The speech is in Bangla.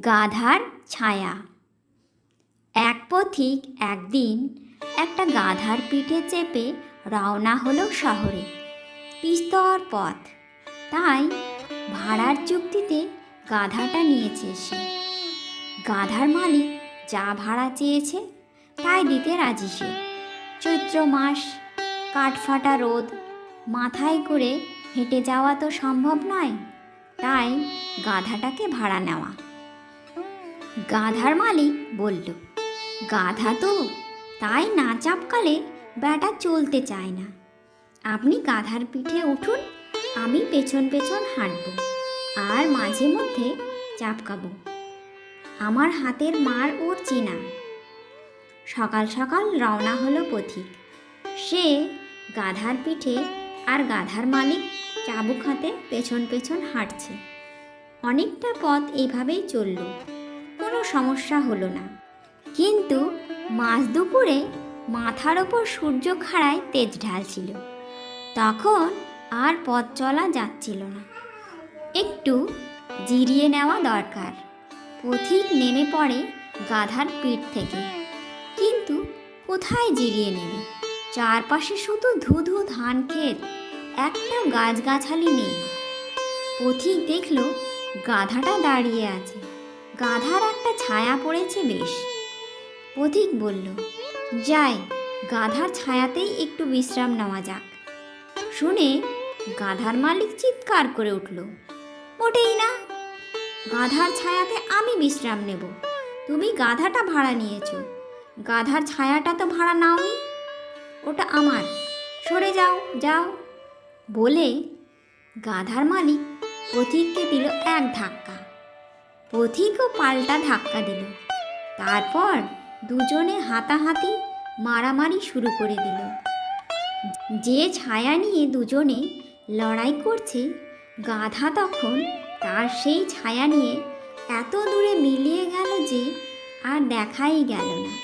গাধার ছায়া। এক পথিক একদিন একটা গাধার পিঠে চেপে রওনা হলো শহরে। পিস্তর পথ। তাই ভাড়ার চুক্তিতে গাধাটা নিয়েছে সে। গাধার মালিক যা ভাড়া চেয়েছে, তাই দিতে রাজি সে। চৈত্র মাস, কাঠফাটা রোদ, মাথায় করে হেঁটে যাওয়া তো সম্ভব নয়, তাই গাধাটাকে ভাড়া নেওয়া। গাধার মালিক বলল, গাধা তো, তাই না চাপকালে ব্যাটা চলতে চায় না। আপনি গাধার পিঠে উঠুন, আমি পেছন পেছন হাঁটব আর মাঝে মধ্যে চাপকাবো। আমার হাতের মার ওর চেনা সকাল সকাল রওনা হলো পথিক। সে গাধার পিঠে আর গাধার মালিক চাবুক হাতে পেছন পেছন হাঁটছে। অনেকটা পথ এইভাবেই চলল। কোনো সমস্যা হলো না। কিন্তু মাঝ দুপুরে মাথার ওপর সূর্য খাড়ায় তেজ ঢালছিল। তখন আর পথ চলা যাচ্ছিল না। একটু জিরিয়ে নেওয়া দরকার। পথিক নেমে পড়ে গাধার পিঠ থেকে। কিন্তু কোথায় জিরিয়ে নেবে? চারপাশে শুধু ধু ধু ধান ক্ষেত, একটা গাছগাছালি নেই। পথিক দেখল গাধাটা দাঁড়িয়ে আছে। গাধার একটা ছায়া পড়েছে বেশ। পথিক বলল, যাই, গাধার ছায়াতেই একটু বিশ্রাম নেওয়া যাক। শুনে গাধার মালিক চিৎকার করে উঠল, মোটেই না। গাধার ছায়াতে আমি বিশ্রাম নেব। তুমি গাধাটা ভাড়া নিয়েছো। গাধার ছায়াটা তো ভাড়া নাওনি। ওটা আমার। সরে যাও যাও। বলে গাধার মালিক পথিককে দিল এক ধাক্কা। পথিকও পাল্টা ধাক্কা দিল। তারপর দুজনে হাতাহাতি মারামারি শুরু করে দিল। যে ছায়া নিয়ে দুজনে লড়াই করছে, গাধা তখন তার সেই ছায়া নিয়ে এত দূরে মিলিয়ে গেল যে আর দেখাই গেল না।